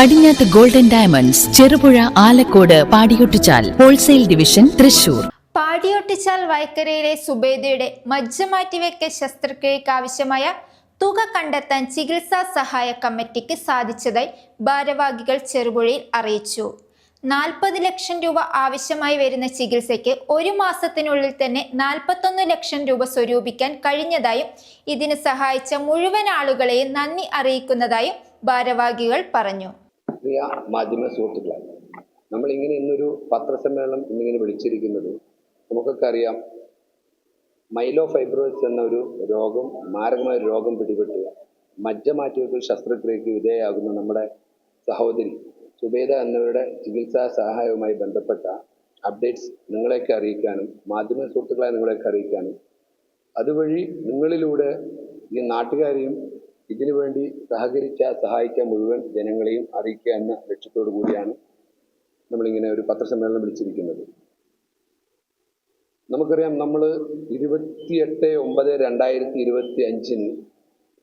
Padinjath golden diamonds Cherupuzha Alakode Padiyotchal wholesale division Thrissur. Padiyotchal വൈക്കരയിലെ സുബേദയുടെ മജ്ജ മാറ്റിവെക്കൽ ശസ്ത്രക്രിയയ്ക്ക് ആവശ്യമായ തുക കണ്ടെത്താൻ ചികിത്സാ സഹായ കമ്മിറ്റിക്ക് സാധിച്ചതായി ഭാരവാഹികൾ ചെറുപുഴയിൽ അറിയിച്ചു. നാൽപ്പത് ലക്ഷം രൂപ ആവശ്യമായി വരുന്ന ചികിത്സയ്ക്ക് ഒരു മാസത്തിനുള്ളിൽ തന്നെ നാൽപ്പത്തൊന്ന് ലക്ഷം രൂപ സ്വരൂപിക്കാൻ കഴിഞ്ഞതായും ഇതിന് സഹായിച്ച മുഴുവൻ ആളുകളെയും നന്ദി അറിയിക്കുന്നതായും ഭാരവാഹികൾ പറഞ്ഞു. പ്രിയ മാധ്യമ സുഹൃത്തുക്കളെ നമ്മളിങ്ങനെ ഇന്നൊരു പത്രസമ്മേളനം ഇന്നിങ്ങനെ വിളിച്ചിരിക്കുന്നത് നമുക്കൊക്കെ അറിയാം മൈലോ ഫൈബ്രോസ് എന്ന ഒരു രോഗം മാരകമായ രോഗം പിടിപെട്ട് മജ്ജ മാറ്റിവെക്കൽ ശസ്ത്രക്രിയക്ക് വിധേയമാകുന്ന നമ്മുടെ സഹോദരി സുബേദ എന്നിവരുടെ ചികിത്സാ സഹായവുമായി ബന്ധപ്പെട്ട അപ്ഡേറ്റ്സ് നിങ്ങളെയൊക്കെ അറിയിക്കാനും മാധ്യമ സുഹൃത്തുക്കളെ നിങ്ങളെയൊക്കെ അറിയിക്കാനും. അതുവഴി നിങ്ങളിലൂടെ ഈ നാട്ടുകാരെയും ഇതിനു വേണ്ടി സഹകരിച്ച സഹായിച്ച മുഴുവൻ ജനങ്ങളെയും അറിയിക്കുക എന്ന ലക്ഷ്യത്തോടു കൂടിയാണ് നമ്മളിങ്ങനെ ഒരു പത്രസമ്മേളനം വിളിച്ചിരിക്കുന്നത്. നമുക്കറിയാം നമ്മൾ ഇരുപത്തിയെട്ട് ഒമ്പത് രണ്ടായിരത്തി ഇരുപത്തി അഞ്ചിന്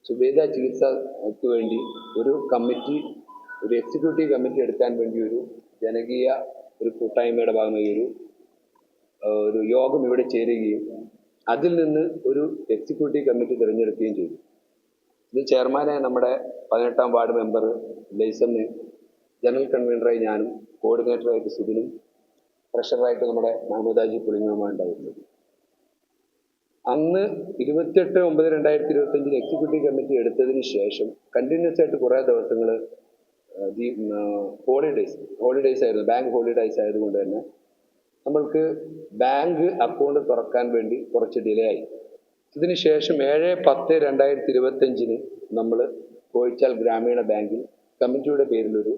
സുബേദ ചികിത്സക്ക് വേണ്ടി ഒരു കമ്മിറ്റി ഒരു എക്സിക്യൂട്ടീവ് കമ്മിറ്റി എടുക്കാൻ വേണ്ടി ഒരു ജനകീയ ഒരു കൂട്ടായ്മയുടെ ഭാഗമായി ഒരു ഒരു യോഗം ഇവിടെ ചേരുകയും അതിൽ നിന്ന് ഒരു എക്സിക്യൂട്ടീവ് കമ്മിറ്റി തിരഞ്ഞെടുക്കുകയും ചെയ്തു. ഇത് ചെയർമാനായ നമ്മുടെ പതിനെട്ടാം വാർഡ് മെമ്പർ ലൈസമ്മ ജനറൽ കൺവീനറായി ഞാനും കോർഡിനേറ്ററായിട്ട് സുബിനും ട്രഷററായിട്ട് നമ്മുടെ മഹമ്മദാജി പുളിങ്ങുമാണ് ഉണ്ടായിരുന്നത് അന്ന് ഇരുപത്തിയെട്ട് ഒമ്പത് രണ്ടായിരത്തി ഇരുപത്തി അഞ്ചിൽ എക്സിക്യൂട്ടീവ് കമ്മിറ്റി എടുത്തതിന് ശേഷം കണ്ടിന്യൂസ് ആയിട്ട് കുറേ ദിവസങ്ങൾ ഹോളിഡേയ്സ് ഹോളിഡേയ്സ് ആയിരുന്നു ബാങ്ക് ഹോളിഡേയ്സ് ആയതുകൊണ്ട് തന്നെ നമ്മൾക്ക് ബാങ്ക് അക്കൗണ്ട് തുറക്കാൻ വേണ്ടി കുറച്ച് ഡിലേ ആയി. ഇതിന് ശേഷം ഏഴ് പത്ത് രണ്ടായിരത്തി ഇരുപത്തഞ്ചിന് നമ്മൾ കോഴിച്ചാൽ ഗ്രാമീണ ബാങ്കിൽ കമ്മിറ്റിയുടെ പേരിലൊരു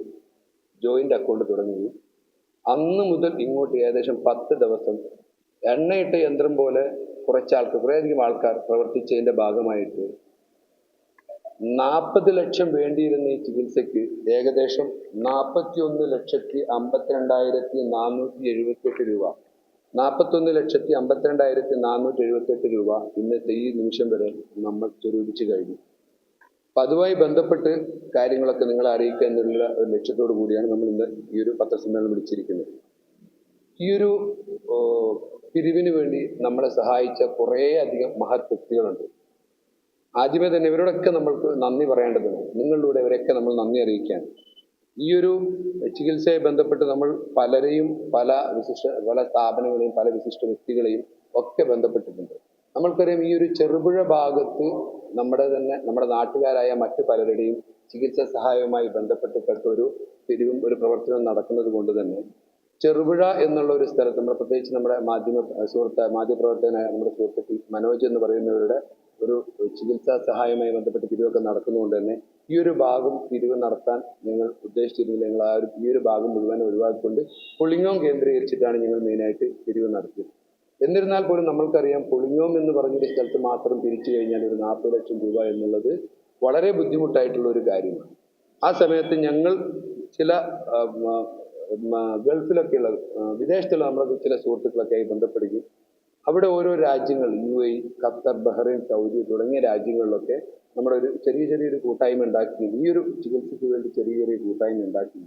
ജോയിന്റ് അക്കൗണ്ട് തുടങ്ങുകയും അന്ന് മുതൽ ഇങ്ങോട്ട് ഏകദേശം പത്ത് ദിവസം എണ്ണയിട്ട യന്ത്രം പോലെ കുറച്ചാൾക്ക് കുറേയധികം ആൾക്കാർ പ്രവർത്തിച്ചതിന്റെ ഭാഗമായിട്ട് നാൽപ്പത് ലക്ഷം വേണ്ടിയിരുന്ന ഈ ചികിത്സയ്ക്ക് ഏകദേശം നാൽപ്പത്തി ഒന്ന് ലക്ഷത്തി അമ്പത്തിരണ്ടായിരത്തി നാനൂറ്റി എഴുപത്തെട്ട് രൂപ. നാൽപ്പത്തൊന്ന് ലക്ഷത്തി അമ്പത്തിരണ്ടായിരത്തി നാനൂറ്റി എഴുപത്തെട്ട് രൂപ ഇന്നത്തെ ഈ നിമിഷം വരെ നമ്മൾ സ്വരൂപിച്ചു കഴിഞ്ഞു. അപ്പൊ അതുമായി ബന്ധപ്പെട്ട് കാര്യങ്ങളൊക്കെ നിങ്ങളെ അറിയിക്കുക എന്നുള്ള ഒരു ലക്ഷ്യത്തോടു കൂടിയാണ് നമ്മൾ ഇന്ന് ഈ ഒരു പത്രസമ്മേളനം വിളിച്ചിരിക്കുന്നത്. ഈ ഒരു പിരിവിന് വേണ്ടി നമ്മളെ സഹായിച്ച കുറേ അധികം മഹത് വ്യക്തികളുണ്ട്. ആദ്യമേ തന്നെ ഇവരോടൊക്കെ നമ്മൾക്ക് നന്ദി പറയേണ്ടതുണ്ട്. നിങ്ങളിലൂടെ ഇവരെയൊക്കെ നമ്മൾ നന്ദി അറിയിക്കാൻ ഈ ഒരു ചികിത്സയെ ബന്ധപ്പെട്ട് നമ്മൾ പലരെയും പല വിശിഷ്ട പല സ്ഥാപനങ്ങളെയും പല വിശിഷ്ട വ്യക്തികളെയും ഒക്കെ ബന്ധപ്പെട്ടിട്ടുണ്ട്. നമ്മൾക്കറിയാം ഈ ഒരു ചെറുപുഴ ഭാഗത്ത് നമ്മുടെ തന്നെ നമ്മുടെ നാട്ടുകാരായ മറ്റു പലരുടെയും ചികിത്സാ സഹായവുമായി ബന്ധപ്പെട്ടിട്ടൊക്കെ ഒരു തിരിവും ഒരു പ്രവർത്തനവും നടക്കുന്നത് കൊണ്ട് തന്നെ ചെറുപുഴ എന്നുള്ള ഒരു സ്ഥലത്ത് നമ്മൾ പ്രത്യേകിച്ച് നമ്മുടെ മാധ്യമ സുഹൃത്ത് മാധ്യമപ്രവർത്തകനായ നമ്മുടെ സുഹൃത്ത് മനോജ് എന്ന് പറയുന്നവരുടെ ഒരു ചികിത്സാ സഹായവുമായി ബന്ധപ്പെട്ട് പിരിവൊക്കെ നടക്കുന്നതുകൊണ്ട് തന്നെ ഈ ഒരു ഭാഗം പിരിവ് നടത്താൻ ഞങ്ങൾ ഉദ്ദേശിച്ചിരുന്നില്ല. ഞങ്ങൾ ആ ഒരു ഈ ഒരു ഭാഗം മുഴുവൻ ഒഴിവാക്കിക്കൊണ്ട് പുളിങ്ങോം കേന്ദ്രീകരിച്ചിട്ടാണ് ഞങ്ങൾ മെയിനായിട്ട് പിരിവ് നടത്തിയത്. എന്നിരുന്നാൽ പോലും നമ്മൾക്കറിയാം പുളിങ്ങോം എന്ന് പറഞ്ഞൊരു സ്ഥലത്ത് മാത്രം പിരിച്ചു കഴിഞ്ഞാൽ ഒരു നാൽപ്പത് ലക്ഷം രൂപ എന്നുള്ളത് വളരെ ബുദ്ധിമുട്ടായിട്ടുള്ള ഒരു കാര്യമാണ്. ആ സമയത്ത് ഞങ്ങൾ ചില ഗൾഫിലൊക്കെയുള്ള വിദേശത്തുള്ള നമ്മുടെ ചില സുഹൃത്തുക്കളൊക്കെ ആയി ബന്ധപ്പെടുകയും അവിടെ ഓരോ രാജ്യങ്ങൾ U A Qatar Bahrain Saudi തുടങ്ങിയ രാജ്യങ്ങളിലൊക്കെ നമ്മുടെ ഒരു ചെറിയ ചെറിയൊരു കൂട്ടായ്മ ഉണ്ടാക്കിയത് ഈ ഒരു ചികിത്സയ്ക്ക് വേണ്ടി ചെറിയ ചെറിയ കൂട്ടായ്മ ഉണ്ടാക്കി.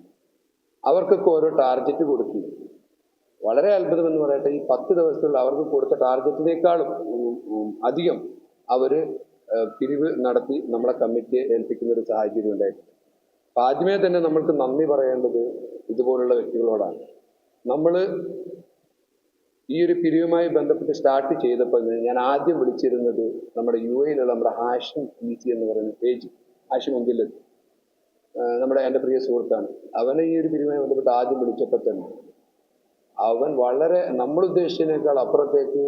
അവർക്കൊക്കെ ഓരോ ടാർഗറ്റ് കൊടുക്കുന്നു വളരെ അത്ഭുതം എന്ന് പറയട്ടെ ഈ പത്ത് ദിവസത്തിൽ അവർക്ക് കൊടുത്ത ടാർഗറ്റിനേക്കാളും അധികം അവർ പിരിവ് നടത്തി നമ്മളെ കമ്മിറ്റിയെ ഏൽപ്പിക്കുന്ന ഒരു സാഹചര്യം ഉണ്ടായിട്ടുണ്ട്. അപ്പൊ ആദ്യമേ തന്നെ നമ്മൾക്ക് നന്ദി പറയേണ്ടത് ഇതുപോലുള്ള വ്യക്തികളോടാണ്. നമ്മൾ ഈ ഒരു പിരിവുമായി ബന്ധപ്പെട്ട് സ്റ്റാർട്ട് ചെയ്തപ്പോൾ ഞാൻ ആദ്യം വിളിച്ചിരുന്നത് നമ്മുടെ യു എയിലുള്ള നമ്മുടെ ഹാഷിം പി സി എന്ന് പറയുന്ന പേജ് ഹാഷിം മുമ്പിലെത്തി നമ്മുടെ എന്റെ പ്രിയ സുഹൃത്താണ്. അവനെ ഈ ഒരു പിരിവുമായി ബന്ധപ്പെട്ട് ആദ്യം വിളിച്ചപ്പോൾ തന്നെ അവൻ വളരെ നമ്മൾ ഉദ്ദേശിച്ചതിനേക്കാൾ അപ്പുറത്തേക്ക്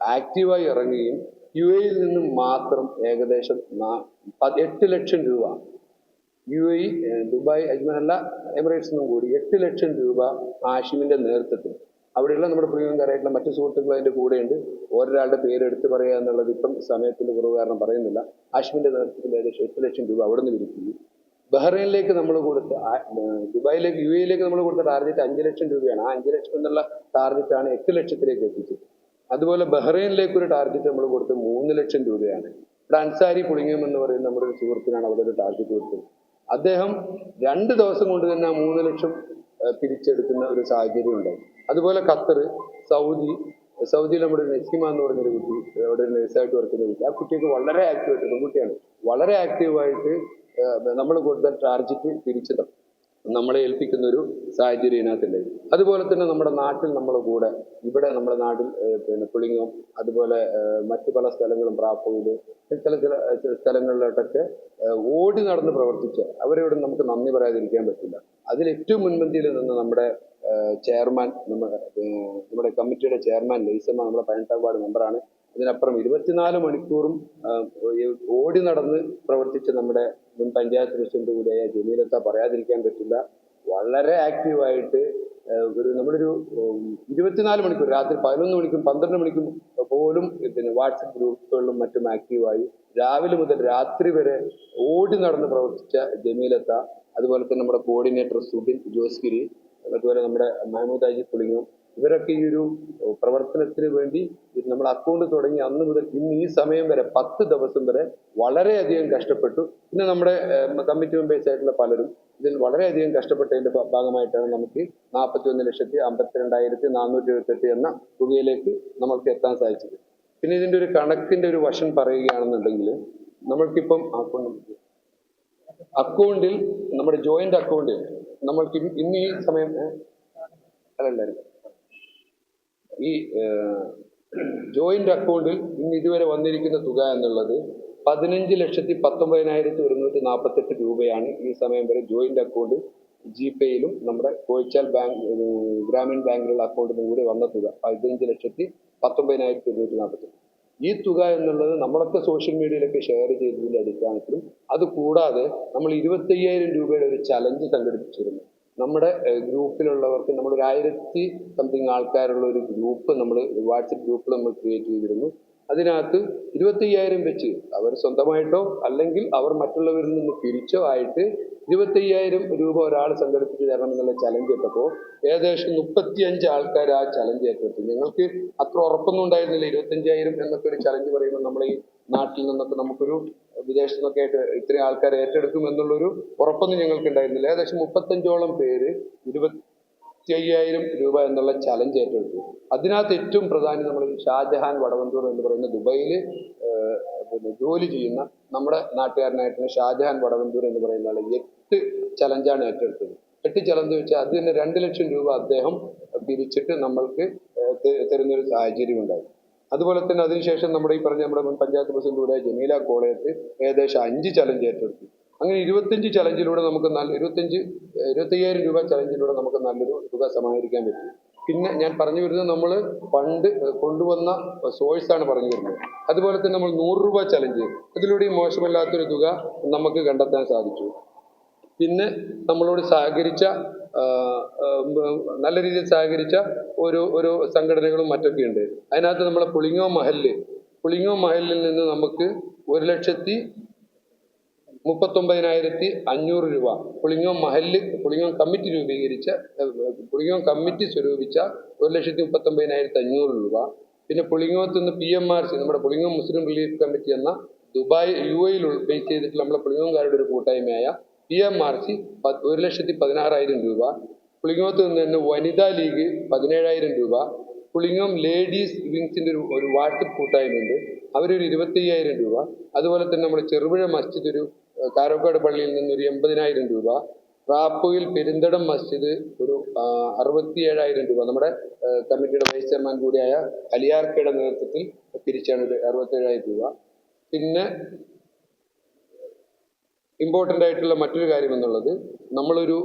ആക്റ്റീവായി ഇറങ്ങുകയും യു എയിൽ നിന്നും മാത്രം ഏകദേശം എട്ട് ലക്ഷം രൂപ യു എ ദുബായ് അജ്മനല്ല എമിറേറ്റ്സ് നിന്നും കൂടി എട്ട് ലക്ഷം രൂപ ഹാഷിമിന്റെ നേതൃത്വത്തിൽ അവിടെയുള്ള നമ്മുടെ പ്രിയങ്കരായിട്ടുള്ള മറ്റു സുഹൃത്തുക്കൾ അതിന്റെ കൂടെയുണ്ട്. ഒരാളുടെ പേര് എടുത്തു പറയുക എന്നുള്ളത് ഇപ്പം സമയത്തിന്റെ കുറവ് കാരണം പറയുന്നില്ല. ആഷിമിന്റെ നേതൃത്വത്തിൽ ഏകദേശം എട്ട് ലക്ഷം രൂപ അവിടെ നിന്ന് വിരിക്കുന്നു. ബഹ്റൈനിലേക്ക് നമ്മൾ കൊടുത്ത ദുബായിലേക്ക് യു എയിലേക്ക് നമ്മൾ കൊടുത്ത ടാർഗറ്റ് അഞ്ച് ലക്ഷം രൂപയാണ്. ആ അഞ്ച് ലക്ഷം എന്നുള്ള ടാർഗറ്റാണ് എട്ട് ലക്ഷത്തിലേക്ക് എത്തിച്ചത്. അതുപോലെ ബഹ്റൈനിലേക്ക് ഒരു ടാർഗറ്റ് നമ്മൾ കൊടുത്ത് മൂന്ന് ലക്ഷം രൂപയാണ്. ഇവിടെ അൻസാരി പുളിങ്ങം എന്ന് പറയുന്ന നമ്മുടെ ഒരു സുഹൃത്തിനാണ് അവിടെ ഒരു ടാർഗറ്റ് കൊടുത്തത്. അദ്ദേഹം രണ്ട് ദിവസം കൊണ്ട് തന്നെ മൂന്ന് ലക്ഷം പിരിച്ചെടുക്കുന്ന ഒരു സാഹചര്യം ഉണ്ടായി. അതുപോലെ ഖത്തർ സൗദി സൗദിയിൽ നമ്മുടെ നസീമ എന്ന് പറഞ്ഞൊരു കുട്ടി അവിടെ ഒരു നഴ്സായിട്ട് വർക്ക് ചെയ്ത കുട്ടി. ആ കുട്ടിയൊക്കെ വളരെ ആക്റ്റീവായിട്ട് പെൺകുട്ടിയാണ്. വളരെ ആക്റ്റീവായിട്ട് നമ്മൾ കൊടുത്ത ടാർജറ്റ് തിരിച്ചത് നമ്മളെ ഏൽപ്പിക്കുന്ന ഒരു സാഹചര്യം ഇതിനകത്തില്ലേ അതുപോലെ തന്നെ നമ്മുടെ നാട്ടിൽ നമ്മുടെ കൂടെ ഇവിടെ നമ്മുടെ നാട്ടിൽ പിന്നെ പുളിങ്ങും അതുപോലെ മറ്റു പല സ്ഥലങ്ങളും ചില ചില ചില സ്ഥലങ്ങളിലോട്ടൊക്കെ ഓടി നടന്ന് പ്രവർത്തിച്ച് അവരോട് നമുക്ക് നന്ദി പറയാതിരിക്കാൻ പറ്റില്ല. അതിൽ ഏറ്റവും മുൻപന്തിയിൽ നിന്ന് നമ്മുടെ ചെയർമാൻ നമ്മുടെ നമ്മുടെ കമ്മിറ്റിയുടെ ചെയർമാൻ ലൈസമ്മ നമ്മുടെ പതിനെട്ടാം വാർഡ് മെമ്പറാണ്. ഇതിനപ്പുറം ഇരുപത്തിനാല് മണിക്കൂറും ഓടി നടന്ന് പ്രവർത്തിച്ച് നമ്മുടെ മുൻ പഞ്ചായത്ത് പ്രസിഡന്റ് കൂടിയായ ജമീലത്ത പറയാതിരിക്കാൻ പറ്റില്ല. വളരെ ആക്റ്റീവായിട്ട് ഒരു നമ്മളൊരു ഉം, ഇരുപത്തിനാല് മണിക്കൂർ രാത്രി പതിനൊന്ന് മണിക്കും പന്ത്രണ്ട് മണിക്കും പോലും പിന്നെ വാട്സപ്പ് ഗ്രൂപ്പുകളിലും മറ്റും ആക്റ്റീവായി. രാവിലെ മുതൽ രാത്രി വരെ ഓടി നടന്ന് പ്രവർത്തിച്ച ജമീലത്ത അതുപോലെ തന്നെ നമ്മുടെ കോർഡിനേറ്റർ സുബിൻ ജോസ്ഗിരി അതുപോലെ നമ്മുടെ മഹമൂദ് അജി പുളിങ്ങും ഇവരൊക്കെ ഈ ഒരു പ്രവർത്തനത്തിന് വേണ്ടി നമ്മൾ അക്കൗണ്ട് തുടങ്ങി അന്ന് മുതൽ ഇന്ന് ഈ സമയം വരെ പത്ത് ദിവസം വരെ വളരെയധികം കഷ്ടപ്പെട്ടു. പിന്നെ നമ്മുടെ കമ്മിറ്റി മെമ്പേഴ്സ് ആയിട്ടുള്ള പലരും ഇതിൽ വളരെയധികം കഷ്ടപ്പെട്ടതിന്റെ ഭാഗമായിട്ടാണ് നമുക്ക് നാൽപ്പത്തി ഒന്ന് ലക്ഷത്തി അമ്പത്തിരണ്ടായിരത്തി നാനൂറ്റി എഴുപത്തെട്ട് എന്ന തുകയിലേക്ക് നമ്മൾക്ക് എത്താൻ സാധിച്ചത്. പിന്നെ ഇതിന്റെ ഒരു കണക്കിന്റെ ഒരു വശം പറയുകയാണെന്നുണ്ടെങ്കിൽ നമ്മൾക്കിപ്പം അക്കൗണ്ട് അക്കൗണ്ടിൽ നമ്മുടെ ജോയിന്റ് അക്കൗണ്ടിൽ നമ്മൾക്ക് ഇന്ന് ഈ സമയം ഏഹ്, അതല്ലായിരുന്നു ഈ ജോയിന്റ് അക്കൗണ്ടിൽ ഇന്ന് ഇതുവരെ വന്നിരിക്കുന്ന തുക എന്നുള്ളത് പതിനഞ്ച് ലക്ഷത്തി പത്തൊമ്പതിനായിരത്തി ഒരുന്നൂറ്റി നാൽപ്പത്തെട്ട് രൂപയാണ് ഈ സമയം വരെ ജോയിന്റ് അക്കൗണ്ട് ജി പേയിലും നമ്മുടെ കോഴിച്ചാൽ ബാങ്ക് ഗ്രാമീൺ ബാങ്കിലുള്ള അക്കൗണ്ടിലും കൂടി വന്ന തുക പതിനഞ്ച് ലക്ഷത്തി പത്തൊമ്പതിനായിരത്തി ഒരുന്നൂറ്റി നാൽപ്പത്തെട്ട് ഈ തുക എന്നുള്ളത് നമ്മളൊക്കെ സോഷ്യൽ മീഡിയയിലൊക്കെ ഷെയർ ചെയ്തതിന്റെ അടിസ്ഥാനത്തിലും അത് കൂടാതെ നമ്മൾ ഇരുപത്തയ്യായിരം രൂപയുടെ ഒരു ചലഞ്ച് സംഘടിപ്പിച്ചിരുന്നു. നമ്മുടെ ഗ്രൂപ്പിലുള്ളവർക്ക് നമ്മൾ ഒരു ആയിരത്തി സംതിങ് ആൾക്കാരുള്ള ഒരു ഗ്രൂപ്പ് നമ്മൾ വാട്സപ്പ് ഗ്രൂപ്പ് നമ്മൾ ക്രിയേറ്റ് ചെയ്തിരുന്നു. അതിനകത്ത് ഇരുപത്തി അയ്യായിരം വെച്ച് അവർ സ്വന്തമായിട്ടോ അല്ലെങ്കിൽ അവർ മറ്റുള്ളവരിൽ നിന്ന് പിരിച്ചോ ആയിട്ട് ഇരുപത്തയ്യായിരം രൂപ ഒരാൾ സംഘടിപ്പിച്ച് തരണം എന്നുള്ള ചലഞ്ച് ഇട്ടപ്പോൾ ഏകദേശം മുപ്പത്തിയഞ്ച് ആൾക്കാർ ആ ചലഞ്ച് ഏറ്റെടുത്തു. ഞങ്ങൾക്ക് അത്ര ഉറപ്പൊന്നും ഉണ്ടായിരുന്നില്ല. ഇരുപത്തഞ്ചായിരം എന്നൊക്കെ ഒരു ചലഞ്ച് പറയുമ്പോൾ നമ്മൾ ഈ നാട്ടിൽ നിന്നൊക്കെ നമുക്കൊരു വിദേശത്തു നിന്നൊക്കെ ആയിട്ട് ഇത്രയും ആൾക്കാർ ഏറ്റെടുക്കും എന്നുള്ളൊരു ഉറപ്പൊന്നും ഞങ്ങൾക്ക് ഉണ്ടായിരുന്നില്ല. ഏകദേശം മുപ്പത്തഞ്ചോളം പേര് ഇരുപത്തി അയ്യായിരം രൂപ എന്നുള്ള ചലഞ്ച് ഏറ്റെടുത്തു. അതിനകത്ത് ഏറ്റവും പ്രധാനം നമ്മൾ ഷാജഹാൻ വടവന്തൂർ എന്ന് പറയുന്ന ദുബൈയിൽ പിന്നെ ജോലി ചെയ്യുന്ന നമ്മുടെ നാട്ടുകാരനായിട്ടുള്ള ഷാജഹാൻ വടവന്തൂർ എന്ന് പറയുന്ന ആൾ എട്ട് ചലഞ്ചാണ് ഏറ്റെടുത്തത്. എട്ട് ചലഞ്ച് വെച്ചാൽ അത് തന്നെ രണ്ട് ലക്ഷം രൂപ അദ്ദേഹം പിരിച്ചിട്ട് നമ്മൾക്ക് തരുന്നൊരു സാഹചര്യം ഉണ്ടായി. അതുപോലെ തന്നെ അതിനുശേഷം നമ്മുടെ ഈ പറഞ്ഞ നമ്മുടെ പഞ്ചായത്ത് പ്രസിഡന്റ് കൂടെ ജമീല കോളയത്ത് ഏകദേശം അഞ്ച് ചലഞ്ച് ഏറ്റെടുത്തു. അങ്ങനെ ഇരുപത്തഞ്ച് ചലഞ്ചിലൂടെ നമുക്ക് നല്ല ഇരുപത്തഞ്ച് ഇരുപത്തയ്യായിരം രൂപ ചലഞ്ചിലൂടെ നമുക്ക് നല്ലൊരു തുക സമാഹരിക്കാൻ പറ്റും. പിന്നെ ഞാൻ പറഞ്ഞു വരുന്നത് നമ്മൾ പണ്ട് കൊണ്ടുവന്ന സോഴ്സ് ആണ് പറഞ്ഞു വരുന്നത്. അതുപോലെ തന്നെ നമ്മൾ നൂറ് രൂപ ചലഞ്ച് അതിലൂടെയും മോശമല്ലാത്തൊരു തുക നമുക്ക് കണ്ടെത്താൻ സാധിച്ചു. പിന്നെ നമ്മളോട് സഹകരിച്ച നല്ല രീതിയിൽ സഹകരിച്ച ഒരു ഒരു സംഘടനകളും മറ്റൊക്കെ ഉണ്ട്. അതിനകത്ത് നമ്മളെ പുളിങ്ങോ മഹൽ പുളിങ്ങോ മഹലിൽ നിന്ന് നമുക്ക് ഒരു ലക്ഷത്തി മുപ്പത്തൊമ്പതിനായിരത്തി അഞ്ഞൂറ് രൂപ പുളിങ്ങോ മഹൽ പുളിങ്ങോ കമ്മിറ്റി രൂപീകരിച്ച പുളിങ്ങോം കമ്മിറ്റി സ്വരൂപിച്ച ഒരു ലക്ഷത്തി മുപ്പത്തൊമ്പതിനായിരത്തി അഞ്ഞൂറ് രൂപ. പിന്നെ പുളിങ്ങോത്ത് നിന്ന് പി എം ആർ സി നമ്മുടെ പുളിങ്ങോ മുസ്ലിം റിലീഫ് കമ്മിറ്റി എന്ന ദുബായ് യു എയിൽ ബേസ് ചെയ്തിട്ടുള്ള നമ്മുടെ പുളിങ്ങോംകാരുടെ ഒരു കൂട്ടായ്മയായ പി എം ആർ സി ഒരു ലക്ഷത്തി പതിനാറായിരം രൂപ. പുളിങ്ങോത്ത് നിന്ന് തന്നെ വനിതാ ലീഗ് പതിനേഴായിരം രൂപ. പുളിങ്ങോം ലേഡീസ് വിങ്സിന്റെ ഒരു ഒരു വാട്സപ്പ് കൂട്ടായ്മയുണ്ട്. അവരൊരു ഇരുപത്തയ്യായിരം രൂപ. അതുപോലെ തന്നെ നമ്മുടെ ചെറുപുഴ മസ്ജിദ് ഒരു കാരോക്കാട് പള്ളിയിൽ നിന്ന് ഒരു എൺപതിനായിരം രൂപ. റാപ്പുയിൽ പെരിന്തടം മസ്ജിദ് ഒരു അറുപത്തി ഏഴായിരം രൂപ. നമ്മുടെ കമ്മിറ്റിയുടെ വൈസ് ചെയർമാൻ കൂടിയായ അലിയാർക്കയുടെ നേതൃത്വത്തിൽ പിരിച്ചാണ് ഒരു അറുപത്തേഴായിരം രൂപ. പിന്നെ ഇമ്പോർട്ടന്റ് ആയിട്ടുള്ള മറ്റൊരു കാര്യം എന്നുള്ളത് നമ്മളൊരു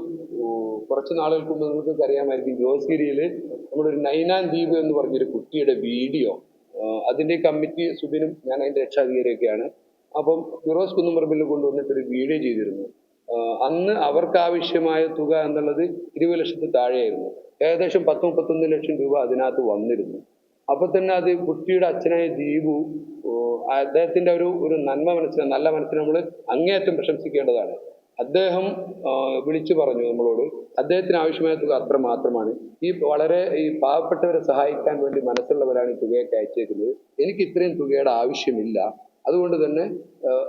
കുറച്ച് നാളുകൾക്ക് മുമ്പ് നിങ്ങൾക്ക് അറിയാമായിരിക്കും ജോസ്ഗിരിയിൽ നമ്മളൊരു നൈനാൻ ദ്വീപ് എന്ന് പറഞ്ഞൊരു കുട്ടിയുടെ വീഡിയോ അതിന്റെ കമ്മിറ്റി സുബിനും ഞാൻ അതിന്റെ രക്ഷാധികാരിയൊക്കെയാണ്. അപ്പം ഫിറോസ് കൊണ്ടുവന്നിട്ട് ഒരു വീഡിയോ ചെയ്തിരുന്നു. അന്ന് അവർക്കാവശ്യമായ തുക എന്നുള്ളത് ഇരുപത് ലക്ഷത്തിൽ താഴെയായിരുന്നു. ഏകദേശം പത്ത് മുപ്പത്തൊന്ന് ലക്ഷം രൂപ അതിനകത്ത് വന്നിരുന്നു. അപ്പൊ തന്നെ അത് കുട്ടിയുടെ അച്ഛനായ ഓ, അദ്ദേഹത്തിന്റെ ഒരു ഒരു നന്മ മനസ്സിനെ നല്ല മനസ്സിനെ നമ്മൾ അങ്ങേയറ്റം പ്രശംസിക്കേണ്ടതാണ്. അദ്ദേഹം വിളിച്ചു പറഞ്ഞു നമ്മളോട് അദ്ദേഹത്തിന് ആവശ്യമായ തുക അത്ര മാത്രമാണ്. ഈ വളരെ ഈ പാവപ്പെട്ടവരെ സഹായിക്കാൻ വേണ്ടി മനസ്സുള്ളവരാണ് ഈ തുകയൊക്കെ അയച്ചേക്കുന്നത്. എനിക്ക് ഇത്രയും തുകയുടെ ആവശ്യമില്ല. അതുകൊണ്ട് തന്നെ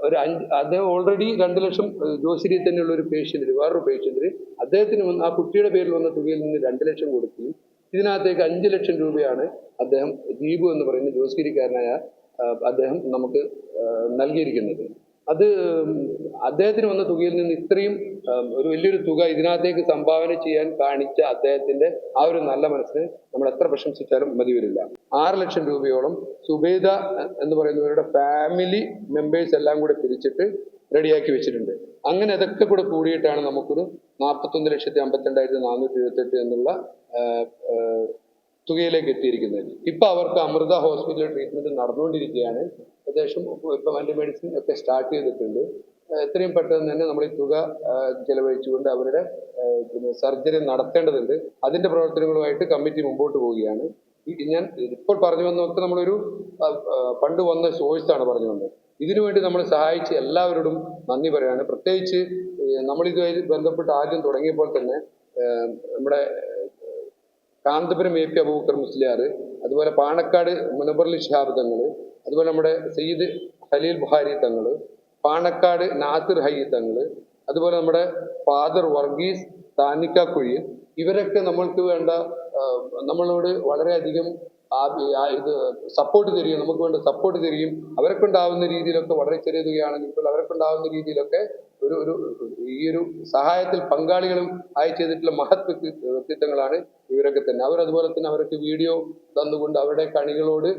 ഒരു അഞ്ച് അദ്ദേഹം ഓൾറെഡി രണ്ട് ലക്ഷം ജോസിരിയിൽ തന്നെയുള്ള ഒരു പേഷ്യന്റിന് വേറൊരു പേഷ്യന്റിന് അദ്ദേഹത്തിന് വന്ന് ആ കുട്ടിയുടെ പേരിൽ വന്ന തുകയിൽ നിന്ന് രണ്ട് ലക്ഷം കൊടുക്കുകയും ഇതിനകത്തേക്ക് അഞ്ച് ലക്ഷം രൂപയാണ് അദ്ദേഹം ദീപു എന്ന് പറയുന്ന ജോസ്ഗിരിക്കാരനായ അദ്ദേഹം നമുക്ക് നൽകിയിരിക്കുന്നത്. അത് അദ്ദേഹത്തിന് വന്ന തുകയിൽ നിന്ന് ഇത്രയും ഒരു വലിയൊരു തുക ഇതിനകത്തേക്ക് സംഭാവന ചെയ്യാൻ കാണിച്ച അദ്ദേഹത്തിന്റെ ആ ഒരു നല്ല മനസ്സിന് നമ്മൾ എത്ര പ്രശംസിച്ചാലും മതി വരില്ല. ആറ് ലക്ഷം രൂപയോളം സുബേദ എന്ന് പറയുന്നവരുടെ ഫാമിലി മെമ്പേഴ്സ് എല്ലാം കൂടെ പിരിച്ചിട്ട് റെഡിയാക്കി വെച്ചിട്ടുണ്ട്. അങ്ങനെ അതൊക്കെ കൂടെ കൂടിയിട്ടാണ് നമുക്കൊരു നാൽപ്പത്തൊന്ന് ലക്ഷത്തി അമ്പത്തിരണ്ടായിരത്തി നാനൂറ്റി എഴുപത്തെട്ട് എന്നുള്ള തുകയിലേക്ക് എത്തിയിരിക്കുന്നത്. ഇപ്പം അവർക്ക് അമൃത ഹോസ്പിറ്റലിൽ ട്രീറ്റ്മെന്റ് നടന്നുകൊണ്ടിരിക്കുകയാണ്. ഏകദേശം ഇപ്പം അതിന്റെ മെഡിസിൻ ഒക്കെ സ്റ്റാർട്ട് ചെയ്തിട്ടുണ്ട്. എത്രയും പെട്ടെന്ന് തന്നെ നമ്മൾ ഈ തുക ചെലവഴിച്ചുകൊണ്ട് അവരുടെ പിന്നെ സർജറി നടത്തേണ്ടതുണ്ട്. അതിന്റെ പ്രവർത്തനങ്ങളുമായിട്ട് കമ്മിറ്റി മുമ്പോട്ട് പോവുകയാണ്. ഞാൻ ഇപ്പോൾ പറഞ്ഞു വന്നൊക്കെ നമ്മളൊരു പണ്ട് വന്ന സോഴ്സാണ് പറഞ്ഞു വന്നത്. ഇതിനുവേണ്ടി നമ്മൾ സഹായിച്ച് എല്ലാവരോടും നന്ദി പറയാണ്. പ്രത്യേകിച്ച് നമ്മളിതുമായി ബന്ധപ്പെട്ട് ആദ്യം തുടങ്ങിയപ്പോൾ തന്നെ നമ്മുടെ കാന്തപുരം എ പി അബൂബക്കർ മുസ്ലിയാർ അതുപോലെ പാണക്കാട് മുനബർലി ഷിഹാബ് തങ്ങൾ അതുപോലെ നമ്മുടെ സയ്യിദ് ഖലീൽ ബുഹാരി തങ്ങൾ പാണക്കാട് നാസിർ ഹൈ തങ്ങൾ അതുപോലെ നമ്മുടെ ഫാദർ വർഗീസ് താനിക്കാക്കുഴി ഇവരൊക്കെ നമ്മൾക്ക് വേണ്ട നമ്മളോട് വളരെയധികം ഇത് സപ്പോർട്ട് തരികയും നമുക്ക് വേണ്ട സപ്പോർട്ട് തരികയും അവരെ കൊണ്ടാവുന്ന രീതിയിലൊക്കെ വളരെ ചെറിയ തുകയാണെങ്കിൽ ഇപ്പോൾ അവരെ കൊണ്ടാവുന്ന രീതിയിലൊക്കെ ഒരു ഒരു ഈ ഒരു സഹായത്തിൽ പങ്കാളികളും ആയി ചെയ്തിട്ടുള്ള മഹത് വ്യക്തി വ്യക്തിത്വങ്ങളാണ് ഇവരൊക്കെ തന്നെ. അവർ അതുപോലെ തന്നെ അവർക്ക് വീഡിയോ തന്നുകൊണ്ട് അവരുടെ കണികളോട്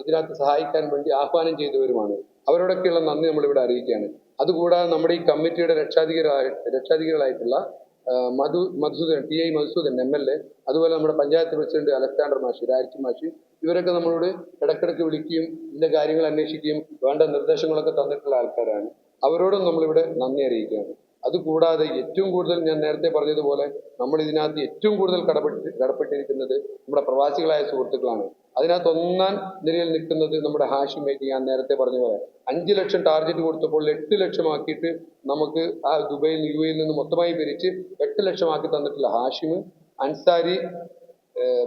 ഇതിനകത്ത് സഹായിക്കാൻ വേണ്ടി ആഹ്വാനം ചെയ്തവരുമാണ്. അവരോടൊക്കെയുള്ള നന്ദി നമ്മളിവിടെ അറിയിക്കുകയാണ്. അതുകൂടാതെ നമ്മുടെ ഈ കമ്മിറ്റിയുടെ രക്ഷാധികാര രക്ഷാധികാരികളായിട്ടുള്ള ആ, Madhu Madhusoodan T I Madhusoodan M L A അതുപോലെ നമ്മുടെ പഞ്ചായത്ത് പ്രസിഡന്റ് അലക്സാണ്ടർ മാഷി രാജി മാഷി ഇവരൊക്കെ നമ്മളോട് ഇടക്കിടക്ക് വിളിക്കുകയും ഇതിന്റെ കാര്യങ്ങൾ അന്വേഷിക്കുകയും വേണ്ട നിർദ്ദേശങ്ങളൊക്കെ തന്നിട്ടുള്ള ആൾക്കാരാണ്. അവരോടും നമ്മളിവിടെ നന്ദി അറിയിക്കുകയാണ്. അതുകൂടാതെ ഏറ്റവും കൂടുതൽ ഞാൻ നേരത്തെ പറഞ്ഞതുപോലെ നമ്മൾ ഇതിനകത്ത് ഏറ്റവും കൂടുതൽ കടപ്പെട്ട് കടപ്പെട്ടിരിക്കുന്നത് നമ്മുടെ പ്രവാസികളായ സുഹൃത്തുക്കളാണ്. അതിനകത്ത് ഒന്നാം നിലയിൽ നിൽക്കുന്നത് നമ്മുടെ ഹാഷിമേക്ക് ഞാൻ നേരത്തെ പറഞ്ഞ പോലെ അഞ്ച് ലക്ഷം ടാർഗറ്റ് കൊടുത്തപ്പോൾ എട്ട് ലക്ഷമാക്കിയിട്ട് നമുക്ക് ആ ദുബൈയിൽ യു എയിൽ നിന്ന് മൊത്തമായി പിരിച്ച് എട്ട് ലക്ഷമാക്കി തന്നിട്ടുള്ള ഹാഷിമ് അൻസാരി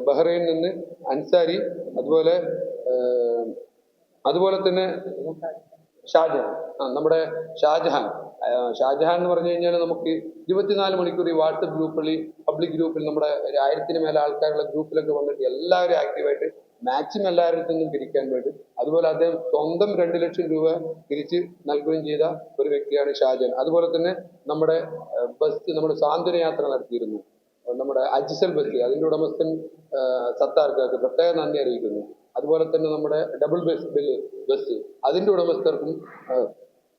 ബഹ്റൈൻ നിന്ന് അൻസാരി അതുപോലെ അതുപോലെ തന്നെ ഷാജഹാൻ. ആ നമ്മുടെ ഷാജഹാൻ. ഷാജഹാൻ എന്ന് പറഞ്ഞു കഴിഞ്ഞാൽ നമുക്ക് ഇരുപത്തിനാല് മണിക്കൂർ ഈ വാട്സപ്പ് ഗ്രൂപ്പിൽ പബ്ലിക് ഗ്രൂപ്പിൽ നമ്മുടെ ഒരു ആയിരത്തിന് മേലെ ആൾക്കാരുള്ള ഗ്രൂപ്പിലൊക്കെ വന്നിട്ട് എല്ലാവരും ആക്റ്റീവായിട്ട് മാക്സിമം എല്ലാവരുടെ നിന്നും പിരിക്കാൻ വേണ്ടി അതുപോലെ അദ്ദേഹം സ്വന്തം രണ്ട് ലക്ഷം രൂപ തിരിച്ച് നൽകുകയും ചെയ്ത ഒരു വ്യക്തിയാണ് ഷാജഹാൻ. അതുപോലെ തന്നെ നമ്മുടെ ബസ് നമ്മുടെ സാന്ത്വന യാത്ര നടത്തിയിരുന്നു. നമ്മുടെ അജിസൽ ബസ് അതിന്റെ ഉടമസ്ഥൻ സത്താർക്കാർക്ക് പ്രത്യേക നന്ദി അറിയിക്കുന്നു. അതുപോലെ തന്നെ നമ്മുടെ ഡബിൾ ബസ് ബില്ല് ബസ് അതിന്റെ ഉടമസ്ഥർക്കും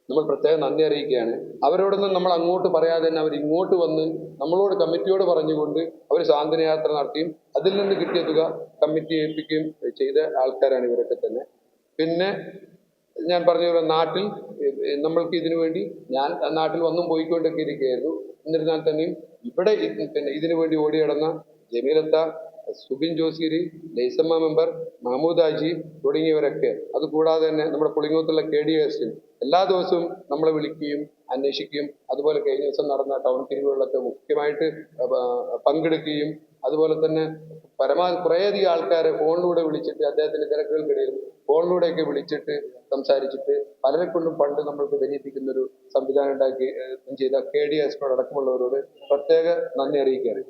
നമ്മൾ പ്രത്യേകം നന്ദി അറിയിക്കുകയാണ്. അവരോടൊന്നും നമ്മൾ അങ്ങോട്ട് പറയാതെ തന്നെ അവർ ഇങ്ങോട്ട് വന്ന് നമ്മളോട് കമ്മിറ്റിയോട് പറഞ്ഞുകൊണ്ട് അവർ സാന്ത്വനയാത്ര നടത്തിയും അതിൽ നിന്ന് കിട്ടിയ തുക കമ്മിറ്റി ഏൽപ്പിക്കുകയും ചെയ്ത ആൾക്കാരാണ് ഇവരൊക്കെ തന്നെ. പിന്നെ ഞാൻ പറഞ്ഞ പോലെ നാട്ടിൽ നമ്മൾക്ക് ഇതിനു വേണ്ടി ഞാൻ നാട്ടിൽ വന്നും പോയിക്കൊണ്ടൊക്കെ ഇരിക്കുകയായിരുന്നു. എന്നിരുന്നാൽ തന്നെയും ഇവിടെ പിന്നെ ഇതിനു വേണ്ടി ഓടി ജമീലത്ത സുബിൻ ജോസിരി ലൈസമ്മ മെമ്പർ മഹമ്മൂദ് ആജി തുടങ്ങിയവരൊക്കെ. അതുകൂടാതെ തന്നെ നമ്മുടെ പുളിങ്ങോത്തുള്ള കെ ഡി എസ് എല്ലാ ദിവസവും നമ്മളെ വിളിക്കുകയും അന്വേഷിക്കുകയും അതുപോലെ കഴിഞ്ഞ ദിവസം നടന്ന ടൗൺ തിരിവുകളിലൊക്കെ മുഖ്യമായിട്ട് പങ്കെടുക്കുകയും അതുപോലെ തന്നെ പരമാവധി കുറേയധികം ആൾക്കാരെ ഫോണിലൂടെ വിളിച്ചിട്ട് അദ്ദേഹത്തിന്റെ തിരക്കുകൾക്കിടയിൽ ഫോണിലൂടെയൊക്കെ വിളിച്ചിട്ട് സംസാരിച്ചിട്ട് പലരെ കൊണ്ടും പണ്ട് നമ്മൾക്ക് ധരിപ്പിക്കുന്ന ഒരു സംവിധാനം ഉണ്ടാക്കി ചെയ്ത കെ ഡി എസിനോട് അടക്കമുള്ളവരോട് പ്രത്യേക നന്ദി അറിയിക്കുകയാണ്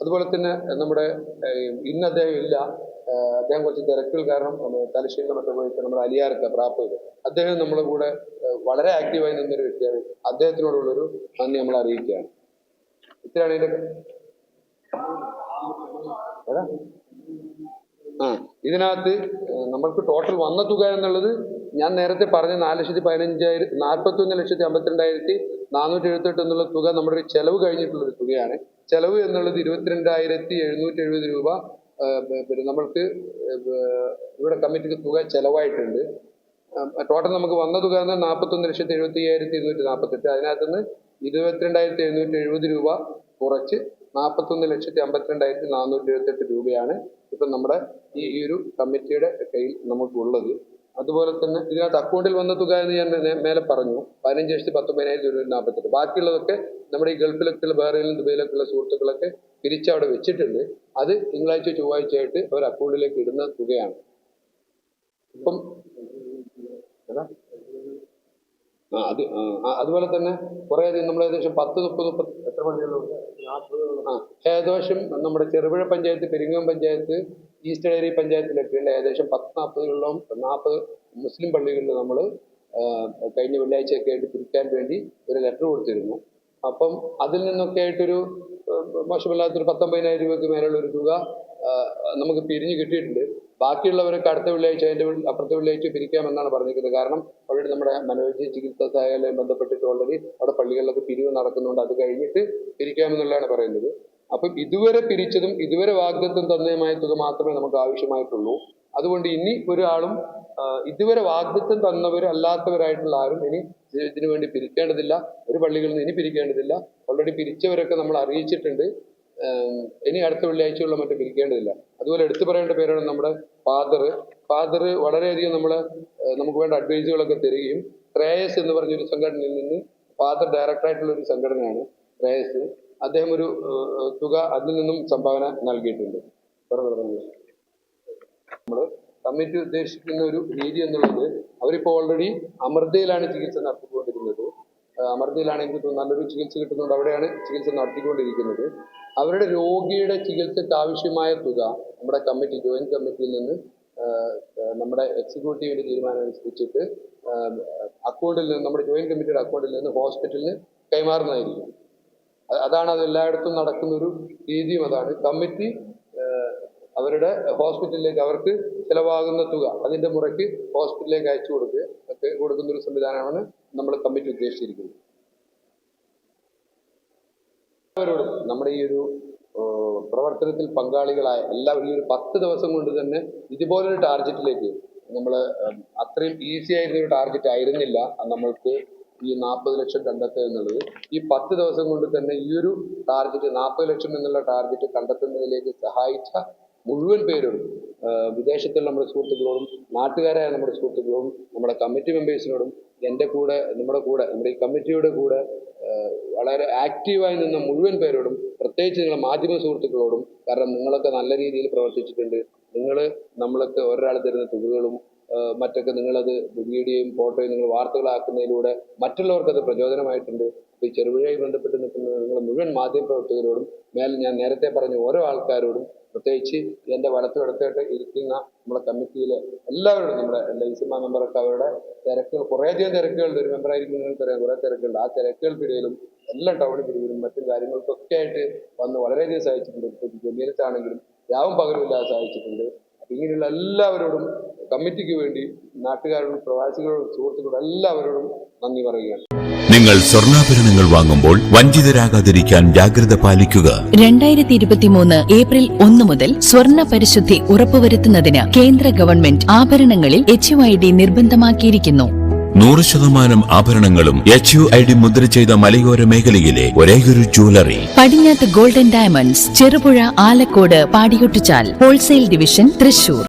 അതുപോലെ തന്നെ നമ്മുടെ ഇന്ന് അദ്ദേഹം ഇല്ല. അദ്ദേഹം കുറച്ച് തിരക്കുകൾ കാരണം തലശ്ശേരിയിലൊക്കെ പോയിട്ട് നമ്മുടെ അലിയാർക്ക് പ്രാപ്പ് അദ്ദേഹം നമ്മുടെ കൂടെ വളരെ ആക്റ്റീവായി നിന്നൊരു വ്യക്തിയാണ്. അദ്ദേഹത്തിനോടുള്ളൊരു നന്ദി നമ്മൾ അറിയിക്കുകയാണ്. ഇത്രയാണ് ഇതിന്റെ? ആ ഇതിനകത്ത് നമ്മൾക്ക് ടോട്ടൽ വന്ന തുക എന്നുള്ളത് ഞാൻ നേരത്തെ പറഞ്ഞ നാല് ലക്ഷത്തി പതിനഞ്ചായിരം നാൽപ്പത്തി ഒന്ന് ലക്ഷത്തി അമ്പത്തിരണ്ടായിരത്തി നാനൂറ്റി എഴുപത്തെട്ട് എന്നുള്ള തുക നമ്മുടെ ഒരു ചെലവ് കഴിഞ്ഞിട്ടുള്ള ഒരു തുകയാണ്. ചെലവ് എന്നുള്ളത് ഇരുപത്തിരണ്ടായിരത്തി എഴുന്നൂറ്റി എഴുപത് രൂപ പിന്നെ നമ്മൾക്ക് ഇവിടെ കമ്മിറ്റിക്ക് തുക ചെലവായിട്ടുണ്ട്. ടോട്ടൽ നമുക്ക് വന്ന തുക എന്ന് നാൽപ്പത്തൊന്ന് ലക്ഷത്തി എഴുപത്തി അയ്യായിരത്തി ഇരുന്നൂറ്റി നാൽപ്പത്തെട്ട് അതിനകത്ത് നിന്ന് ഇരുപത്തിരണ്ടായിരത്തി എഴുന്നൂറ്റി എഴുപത് രൂപ കുറച്ച് നാൽപ്പത്തൊന്ന് ലക്ഷത്തി അമ്പത്തിരണ്ടായിരത്തി നാനൂറ്റി എഴുപത്തെട്ട് രൂപയാണ് ഇപ്പം നമ്മുടെ ഈ ഒരു കമ്മിറ്റിയുടെ കയ്യിൽ നമുക്കുള്ളത്. അതുപോലെ തന്നെ ഇതിനകത്ത് അക്കൗണ്ടിൽ വന്ന തുക എന്ന് ഞാൻ മേലെ പറഞ്ഞു. പതിനഞ്ച് ലക്ഷത്തി പത്തൊമ്പതിനായിരത്തി നാൽപ്പത്തെട്ട് ബാക്കിയുള്ളതൊക്കെ നമ്മുടെ ഈ ഗൾഫിലൊക്കെയുള്ള ബഹ്റൈനിലും ദുബൈയിലൊക്കെയുള്ള സുഹൃത്തുക്കളൊക്കെ പിരിച്ച് അവിടെ വെച്ചിട്ടുണ്ട്. അത് തിങ്കളാഴ്ച ചൊവ്വാഴ്ചയായിട്ട് അവർ അക്കൗണ്ടിലേക്ക് ഇടുന്ന തുകയാണ്. ഇപ്പം ആ അത് അതുപോലെ തന്നെ കുറേ അധികം നമ്മൾ ഏകദേശം പത്ത് മുപ്പത് മുപ്പത് എത്ര പള്ളികളുണ്ട്? ആ ഏകദേശം നമ്മുടെ ചെറുപുഴ പഞ്ചായത്ത് പെരിങ്ങോം പഞ്ചായത്ത് ഈസ്റ്റ് ഡയറി പഞ്ചായത്തിലൊക്കെയുള്ള ഏകദേശം പത്ത് നാൽപ്പതുകളിലും നാൽപ്പത് മുസ്ലിം പള്ളികളിൽ നമ്മൾ കഴിഞ്ഞ വെള്ളിയാഴ്ചയൊക്കെ ആയിട്ട് പിരിക്കാൻ വേണ്ടി ഒരു ലെറ്റർ കൊടുത്തിരുന്നു. അപ്പം അതിൽ നിന്നൊക്കെ ആയിട്ടൊരു മോശമില്ലാത്തൊരു പത്തൊമ്പതിനായിരം രൂപയ്ക്ക് മേലുള്ള ഒരു തുക നമുക്ക് പിരിഞ്ഞ് കിട്ടിയിട്ടുണ്ട്. ബാക്കിയുള്ളവരൊക്കെ അടുത്ത വെള്ളിയാഴ്ച അതിന്റെ അപ്പുറത്തെ വെള്ളിയാഴ്ച പിരിക്കാമെന്നാണ് പറഞ്ഞിരിക്കുന്നത്. കാരണം ഓൾറെഡി നമ്മുടെ മനോജി ചികിത്സാ സഹായാലയം ബന്ധപ്പെട്ടിട്ട് ഓൾറെഡി അവിടെ പള്ളികളിലൊക്കെ പിരിവ് നടക്കുന്നുണ്ട് അത് കഴിഞ്ഞിട്ട് പിരിക്കാമെന്നുള്ളതാണ് പറയുന്നത്. അപ്പം ഇതുവരെ പിരിച്ചതും ഇതുവരെ വാഗ്ദത്തം തന്നതുമായ തുക മാത്രമേ നമുക്ക് ആവശ്യമായിട്ടുള്ളൂ. അതുകൊണ്ട് ഇനി ഒരാളും ഇതുവരെ വാഗ്ദത്വം തന്നവരും അല്ലാത്തവരായിട്ടുള്ള ആരും ഇനി ഇതിനു വേണ്ടി പിരിക്കേണ്ടതില്ല. ഒരു പള്ളികളിൽ നിന്ന് ഇനി പിരിക്കേണ്ടതില്ല. ഓൾറെഡി പിരിച്ചവരൊക്കെ നമ്മൾ അറിയിച്ചിട്ടുണ്ട്. ഇനി അടുത്ത വെള്ളിയാഴ്ചയുള്ള മറ്റും പിരിക്കേണ്ടതില്ല. അതുപോലെ എടുത്തു പറയേണ്ട പേരാണ് നമ്മുടെ ഫാദർ ഫാദർ വളരെയധികം നമ്മളെ നമുക്ക് വേണ്ട അഡ്വൈസുകളൊക്കെ തരികയും ശ്രേയസ് എന്ന് പറഞ്ഞൊരു സംഘടനയിൽ നിന്ന് ഫാദർ ഡയറക്ടറായിട്ടുള്ള ഒരു സംഘടനയാണ് ശ്രേയസ് അദ്ദേഹം ഒരു തുക അതിൽ നിന്നും സംഭാവന നൽകിയിട്ടുണ്ട്. പറഞ്ഞു നമ്മൾ കമ്മിറ്റി ഉദ്ദേശിക്കുന്ന ഒരു രീതി എന്നുള്ളത് അവരിപ്പോൾ ഓൾറെഡി അമൃതയിലാണ് ചികിത്സ നടത്തിക്കൊണ്ടിരുന്നത്. അമൃതയിലാണ് എനിക്ക് നല്ലൊരു ചികിത്സ കിട്ടുന്നുണ്ട്. അവിടെയാണ് ചികിത്സ നടത്തിക്കൊണ്ടിരിക്കുന്നത്. അവരുടെ രോഗിയുടെ ചികിത്സയ്ക്ക് ആവശ്യമായ തുക നമ്മുടെ കമ്മിറ്റി ജോയിന്റ് കമ്മിറ്റിയിൽ നിന്ന് നമ്മുടെ എക്സിക്യൂട്ടീവിന്റെ തീരുമാനം അനുസരിച്ചിട്ട് അക്കൗണ്ടിൽ നിന്ന് നമ്മുടെ ജോയിന്റ് കമ്മിറ്റിയുടെ അക്കൗണ്ടിൽ നിന്ന് ഹോസ്പിറ്റലിന് കൈമാറുന്നതായിരിക്കും. അതാണ് അത് എല്ലായിടത്തും നടക്കുന്ന ഒരു രീതിയും അതാണ്. കമ്മിറ്റി അവരുടെ ഹോസ്പിറ്റലിലേക്ക് അവർക്ക് ചിലവാകുന്ന തുക അതിന്റെ മുറയ്ക്ക് ഹോസ്പിറ്റലിലേക്ക് അയച്ചു കൊടുക്കുക. ഒക്കെ കൊടുക്കുന്ന ഒരു സംവിധാനമാണ് നമ്മൾ കമ്മിറ്റി ഉദ്ദേശിച്ചിരിക്കുന്നത്. എല്ലാവരോടും നമ്മുടെ ഈ ഒരു പ്രവർത്തനത്തിൽ പങ്കാളികളായ എല്ലാ ഈ ഒരു പത്ത് ദിവസം കൊണ്ട് തന്നെ ഇതുപോലൊരു ടാർഗറ്റിലേക്ക് നമ്മൾ അത്രയും ഈസി ആയിരുന്ന ഒരു ടാർഗറ്റ് ആയിരുന്നില്ല. നമ്മൾക്ക് ഈ നാൽപ്പത് ലക്ഷം കണ്ടെത്തുക എന്നുള്ളത്. ഈ പത്ത് ദിവസം കൊണ്ട് തന്നെ ഈ ഒരു ടാർഗറ്റ് നാൽപ്പത് ലക്ഷം എന്നുള്ള ടാർഗറ്റ് കണ്ടെത്തുന്നതിലേക്ക് സഹായിച്ച മുഴുവൻ പേരും വിദേശത്തുള്ള നമ്മുടെ സുഹൃത്തുക്കളോടും നാട്ടുകാരായ നമ്മുടെ സുഹൃത്തുക്കളോടും നമ്മുടെ കമ്മിറ്റി മെമ്പേഴ്സിനോടും എന്റെ കൂടെ നമ്മുടെ കൂടെ നമ്മുടെ ഈ കമ്മിറ്റിയുടെ കൂടെ വളരെ ആക്റ്റീവായി നിന്ന മുഴുവൻ പേരോടും പ്രത്യേകിച്ച് നിങ്ങളുടെ മാധ്യമ സുഹൃത്തുക്കളോടും കാരണം നിങ്ങളൊക്കെ നല്ല രീതിയിൽ പ്രവർത്തിച്ചിട്ടുണ്ട്. നിങ്ങൾ നമ്മളൊക്കെ ഒരാൾ തരുന്ന തുകകളും മറ്റൊക്കെ നിങ്ങളത് വീഡിയോയും ഫോട്ടോയും നിങ്ങൾ വാർത്തകളാക്കുന്നതിലൂടെ മറ്റുള്ളവർക്കത് പ്രചോദനമായിട്ടുണ്ട്. ഈ ചെറുപുഴയുമായി ബന്ധപ്പെട്ട് നിൽക്കുന്ന നിങ്ങൾ മുഴുവൻ മാധ്യമപ്രവർത്തകരോടും മേൽ ഞാൻ നേരത്തെ പറഞ്ഞ ഓരോ ആൾക്കാരോടും പ്രത്യേകിച്ച് എന്റെ വലത്ത് ഇടത്തോട്ട് ഇരിക്കുന്ന നമ്മുടെ കമ്മിറ്റിയിലെ എല്ലാവരോടും നമ്മുടെ ലൈസമ്മ മെമ്പറൊക്കെ അവരുടെ തിരക്കുകൾ കുറേയധികം തിരക്കുകളുണ്ട് ഒരു മെമ്പറായിരിക്കും നിങ്ങൾക്കറിയാം കുറേ തിരക്കുകളുണ്ട്. ആ തിരക്കുകൾക്കിടയിലും എല്ലാ ടൗണിൽ പിടിയിലും മറ്റും കാര്യങ്ങൾക്കൊക്കെ ആയിട്ട് വന്ന് വളരെയധികം സഹായിച്ചിട്ടുണ്ട്. ജമീലത്താണെങ്കിലും രാവും പകലും ഇല്ലാതെ സഹായിച്ചിട്ടുണ്ട്. ഇങ്ങനെയുള്ള എല്ലാവരോടും കമ്മിറ്റിക്ക് വേണ്ടി നാട്ടുകാരോടും പ്രവാസികളോടും സുഹൃത്തുക്കളോടും എല്ലാവരോടും നന്ദി പറയുകയാണ്. നിങ്ങൾ സ്വർണാഭരണങ്ങൾ വാങ്ങുമ്പോൾ വഞ്ചിതരാകാതിരിക്കാൻ ജാഗ്രത പാലിക്കുക. രണ്ടായിരത്തി ഇരുപത്തിമൂന്ന് ഏപ്രിൽ ഒന്ന് മുതൽ സ്വർണ പരിശുദ്ധി ഉറപ്പുവരുത്തുന്നതിന് കേന്ദ്ര ഗവൺമെന്റ് ആഭരണങ്ങളിൽ എച്ച് ഐ ഡി നിർബന്ധമാക്കിയിരിക്കുന്നു. നൂറ് ശതമാനം ആഭരണങ്ങളും എച്ച് യു ഐ ഡി മുദ്ര ചെയ്ത മലയോര മേഖലയിലെ ഒരേയൊരു jewellery Padinjath golden diamonds Cherupuzha Alakode Padiyotchal wholesale division Thrissur.